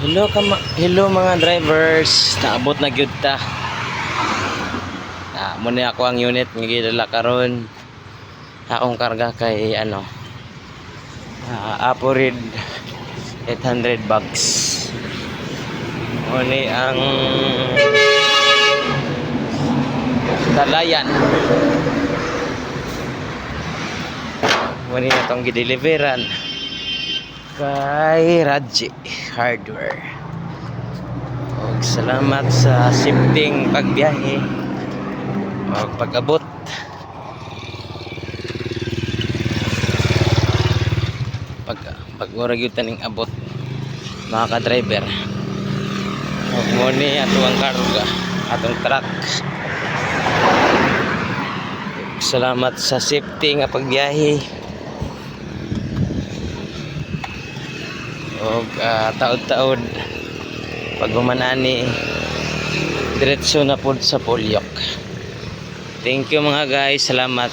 Hello kama hello mga drivers. Naabot na gyud ta. Ah, muna ako ang unit nga gidala karon. Akong karga kay ano. Ah, Aporid 800 bucks. Muni ang dalayan. Muni na itong gideliveran kay Raji Hardware. Og salamat sa shifting pagbiyahe o pag-abot. Pag pag mura gyud taning abot mga ka-driver. Og mo ni ato ang karga, atong truck. Salamat sa safety nga pagbiyahe. Og ah, taod-taod pag humanani diretso na pod sa Polyok. Thank you mga guys. Salamat